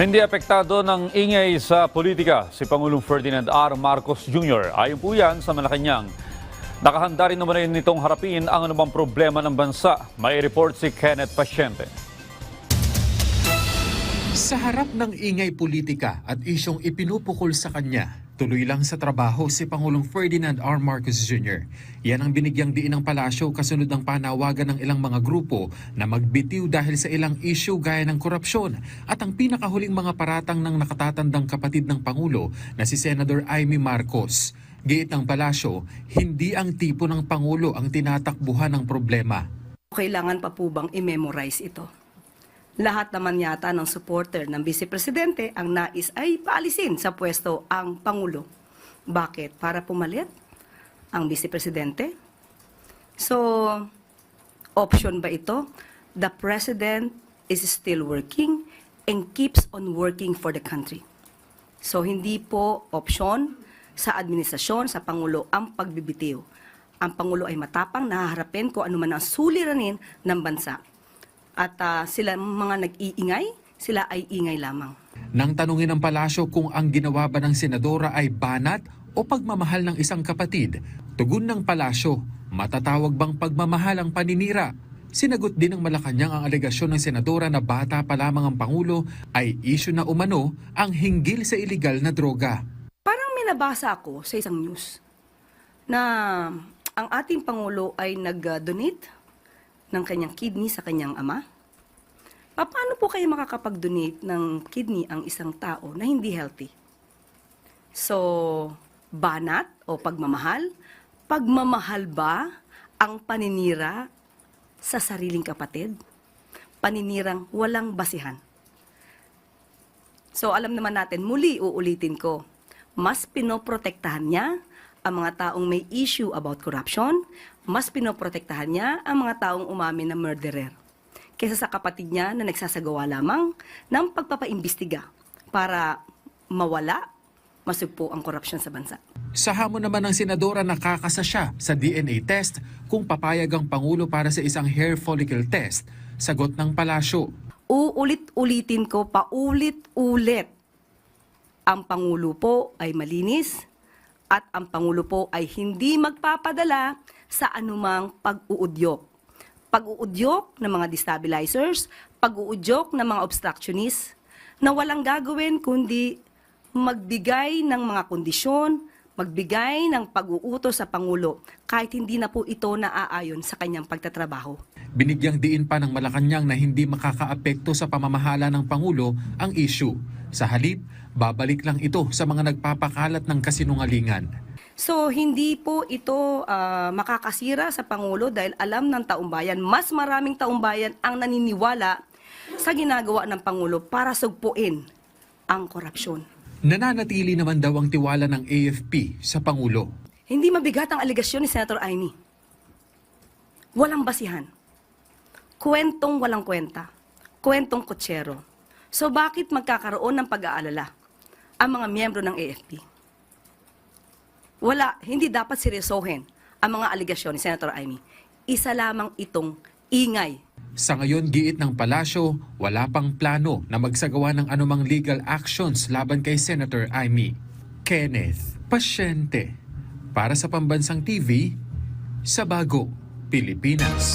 Hindi apektado ng ingay sa politika si Pangulong Ferdinand R. Marcos Jr. Ayon po yan sa Malacanang. Nakahanda rin naman nitong harapin ang anumang problema ng bansa. May report si Kenneth Pasyente. Sa harap ng ingay politika at isyong ipinupukol sa kanya, tuloy lang sa trabaho si Pangulong Ferdinand R. Marcos Jr. Yan ang binigyang diin ng palasyo kasunod ng panawagan ng ilang mga grupo na magbitiw dahil sa ilang issue gaya ng korupsyon at ang pinakahuling mga paratang ng nakatatandang kapatid ng Pangulo na si Senator Amy Marcos. Giit ng palasyo, hindi ang tipo ng Pangulo ang tinatakbuhan ng problema. Kailangan pa po bang i-memorize ito? Lahat naman yata ng supporter ng Vice Presidente ang nais ay paalisin sa pwesto ang Pangulo. Bakit? Para pumalit ang Vice Presidente? So, option ba ito? The President is still working and keeps on working for the country. So, hindi po option sa administrasyon, sa Pangulo, ang pagbibitiw. Ang Pangulo ay matapang, nahaharapin kung ano man ang suliranin ng bansa. At ah, sila mga nag-iingay, sila ay ingay lamang. Nang tanungin ng palasyo kung ang ginawa ba ng senadora ay banat o pagmamahal ng isang kapatid, tugon ng palasyo, matatawag bang pagmamahal ang paninira? Sinagot din ng Malacanang ang alegasyon ng senadora na bata pa lamang ang Pangulo ay isyu na umano ang hinggil sa iligal na droga. Parang may nabasa ako sa isang news na ang ating Pangulo ay nag-donate ng kanyang kidney sa kanyang ama. Pa- Paano po kayo makakapag-donate ng kidney ang isang tao na hindi healthy? So, banat o pagmamahal? Pagmamahal ba ang paninira sa sariling kapatid? Paninirang walang basihan. So alam naman natin, muli uulitin ko, mas pinoprotektahan niya ang mga taong may issue about corruption, mas pinoprotektahan niya ang mga taong umamin na murderer kaysa sa kapatid niya na nagsasagawa lamang ng pagpapaimbestiga para mawala, masugpo ang korupsyon sa bansa. Sa hamon naman ng senadora nakakasa siya sa DNA test kung papayag ang Pangulo para sa isang hair follicle test, sagot ng palasyo. Uulit-ulitin ko paulit-ulit. Ang Pangulo po ay malinis at ang Pangulo po ay hindi magpapadala sa anumang pag-uudyok. Pag-uudyok ng mga destabilizers, pag-uudyok ng mga obstructionists na walang gagawin kundi magbigay ng mga kondisyon, magbigay ng pag-uutos sa Pangulo kahit hindi na po ito naaayon sa kanyang pagtatrabaho. Binigyang diin pa ng Malacanang na hindi makakaapekto sa pamamahala ng Pangulo ang issue. Sa halip, babalik lang ito sa mga nagpapakalat ng kasinungalingan. So, hindi po ito ah, makakasira sa Pangulo dahil alam ng taumbayan, mas maraming taumbayan ang naniniwala sa ginagawa ng Pangulo para sugpuin ang korupsyon. Nananatili naman daw ang tiwala ng AFP sa Pangulo. Hindi mabigat ang aligasyon ni Senator Amy. Walang basihan. Kwentong walang kwenta. Kwentong kutsero. So bakit magkakaroon ng pag-aalala ang mga miyembro ng AFP? Wala, hindi dapat seryosohin ang mga aligasyon ni Senator Amy. Isa lamang itong ingay Sa ngayon, giit ng palasyo, wala pang plano na magsagawa ng anumang legal actions laban kay Senator Amy. Kenneth Pasyente para sa Pambansang TV sa Bago, Pilipinas.